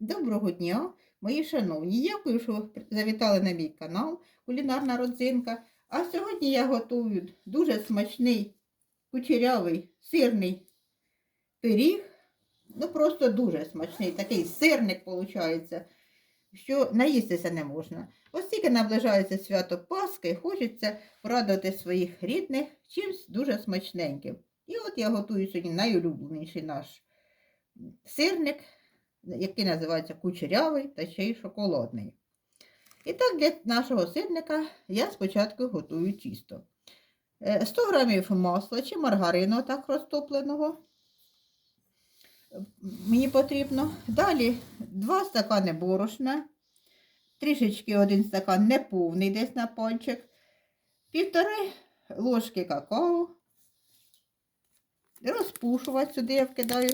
Доброго дня, мої шановні. Дякую, що ви завітали на мій канал Кулінарна родзинка. А сьогодні я готую дуже смачний кучерявий сирний пиріг. Ну, просто дуже смачний, такий сирник виходить, що наїстися не можна. Ось наближається свято Пасхи, хочеться порадувати своїх рідних чимось дуже смачненьким. І от я готую сьогодні найулюбленіший наш сирник який називається кучерявий та ще й шоколадний. І так, для нашого сирника я спочатку готую тісто. Е, 100 г масла чи маргарину так розтопленого. Мені потрібно. Далі 2 стакани борошна, трішечки один стакан неповний десь на пальчик, півтори ложки какао. Розпушувати сюди я вкидаю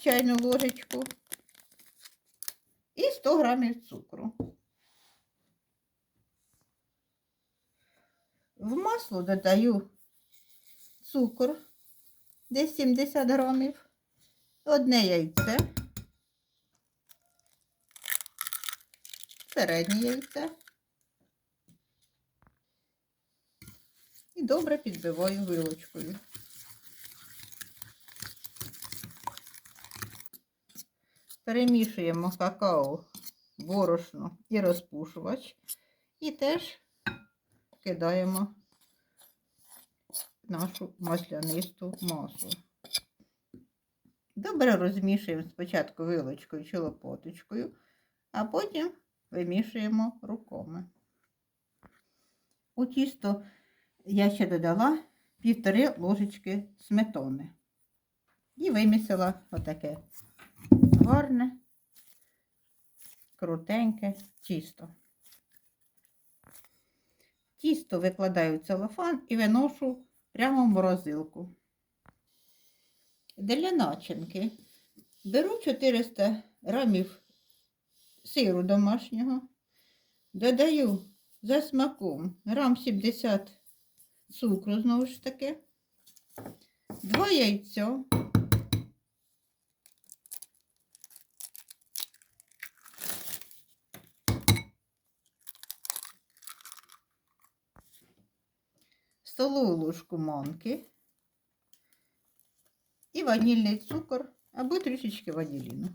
чайну ложечку і 100 грамів цукру. В масло додаю цукор, десь 70 грамів, одне яйце, середнє яйце. І добре підбиваю вилочкою. Перемішуємо какао, борошно і розпушувач. І теж кидаємо нашу маслянисту масу. Добре розмішуємо спочатку вилочкою чи лопаточкою, а потім вимішуємо руками. У тісто я ще додала півтори ложечки сметани і вимісила отаке гарне, крутеньке тісто. Тісто викладаю в целофан і виношу прямо в морозилку. Для начинки беру 400 грамів сиру домашнього, додаю за смаком грам 70 цукру, знову ж таки, 2 яйця. Столову ложку манки і ванільний цукор або трішечки ваніліну.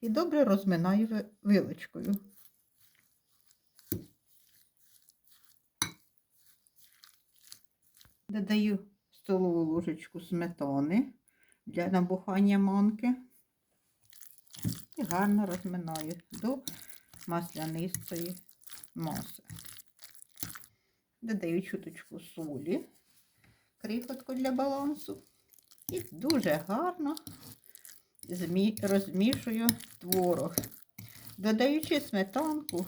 І добре розминаю вилочкою. Додаю столову ложечку сметани для набухання манки і гарно розминаю до маслянистої маси. Додаю чуточку солі, крихотку для балансу. І дуже гарно розмішую творог. Додаючи сметанку,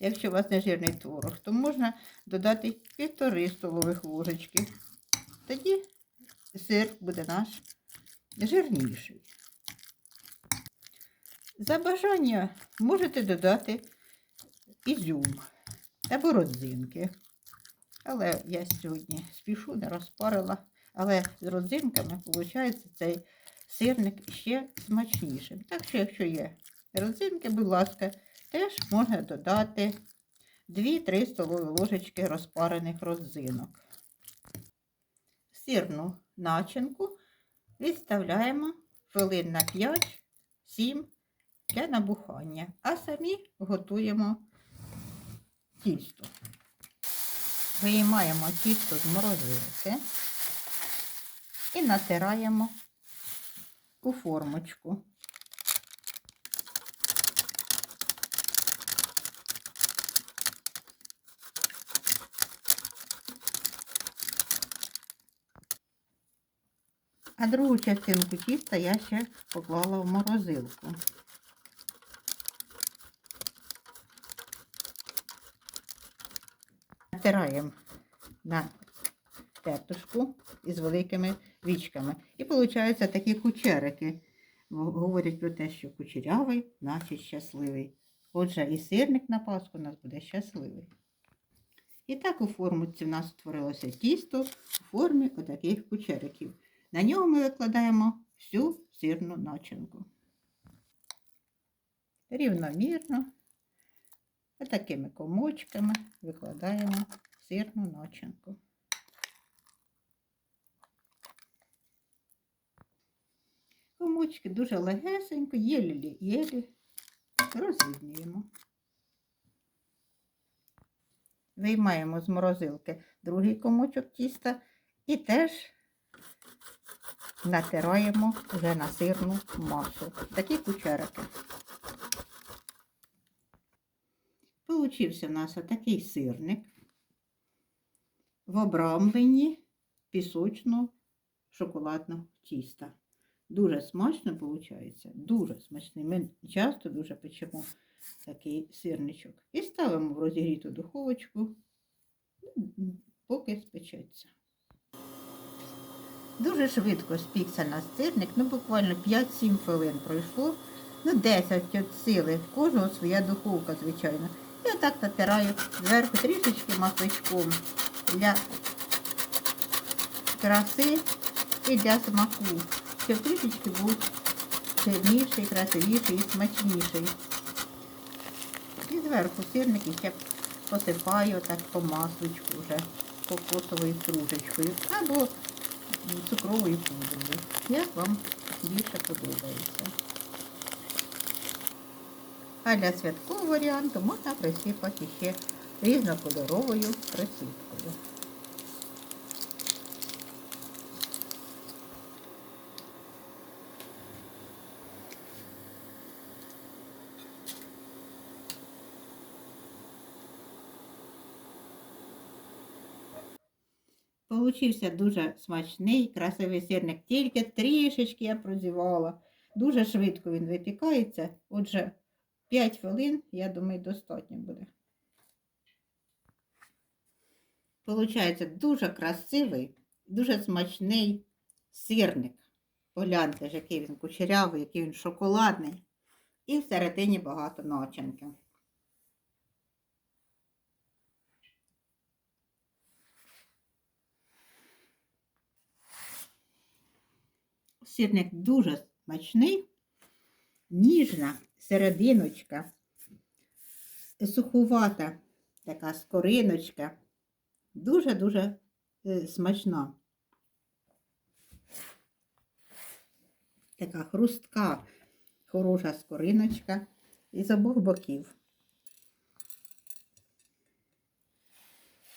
якщо у вас не жирний творог, то можна додати півтори столових ложечки. Тоді сир буде наш жирніший. За бажання можете додати ізюм або родзинки. Але я сьогодні спішу, не розпарила. Але з родзинками, виходить, цей сирник ще смачнішим. Так що, якщо є родзинки, будь ласка, теж можна додати 2-3 столові ложечки розпарених родзинок. Сирну начинку відставляємо хвилин на 5-7 для набухання, а самі готуємо тісто. Виймаємо тісто з морозилки і натираємо у формочку. А другу частинку тіста я ще поклала в морозилку. Натираємо на тертушку із великими вічками. І виходить такі кучерики. Говорять про те, що кучерявий, значить щасливий. Отже, і сирник на Пасху у нас буде щасливий. І так у формуці в нас створилося тісто у формі отаких кучериків. На нього ми викладаємо всю сирну начинку. Рівномірно, такими комочками викладаємо сирну начинку. Комочки дуже легесенько, єлі-єлі розрівнюємо. Виймаємо з морозилки другий комочок тіста і теж натираємо вже на сирну масу. Такі кучерики. Получився у нас отакий сирник в обрамленні пісочно-шоколадного тіста. Дуже смачно виходить, дуже смачний. Ми часто дуже печемо такий сирничок. І ставимо в розігріту духовочку, поки спечеться. Дуже швидко спікся наш сирник, ну буквально 5-7 хвилин пройшло. Ну, 10 від сили, в кожного своя духовка, звичайно. Я так натираю зверху трішечки масличком для краси і для смаку, щоб трішечки був сильніший, красивіший і смачніший. І зверху сирники ще посипаю так по масличку вже кокосовою стружечкою або цукровою пудрою. Як вам більше подобається. А для святкового варіанту можна присипати ще різнокольоровою присипкою. Получився дуже смачний, красивий сирник. Тільки трішечки я прозівала. Дуже швидко він випікається. Отже, 5 хвилин, я думаю, достатньо буде. Получається дуже красивий, дуже смачний сирник. Погляньте, ж, який він кучерявий, який він шоколадний. І всередині багато начинки. Сирник дуже смачний, ніжна серединочка, сухувата така скориночка, дуже-дуже е, смачна. Така хрустка, хороша скориночка із обох боків.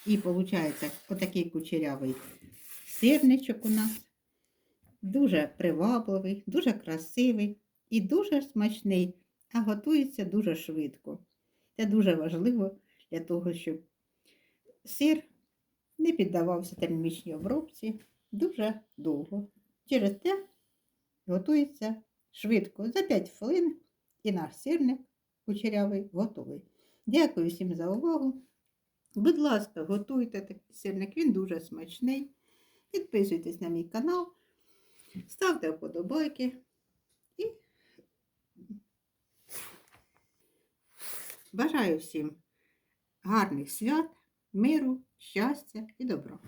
І виходить отакий кучерявий сирничок у нас. Дуже привабливий, дуже красивий і дуже смачний, а готується дуже швидко. Це дуже важливо для того, щоб сир не піддавався термічній обробці дуже довго. Через те готується швидко. За 5 хвилин і наш сирник кучерявий готовий. Дякую всім за увагу. Будь ласка, готуйте такий сирник, він дуже смачний. Підписуйтесь на мій канал. Ставте вподобайки і бажаю всім гарних свят, миру, щастя і добра.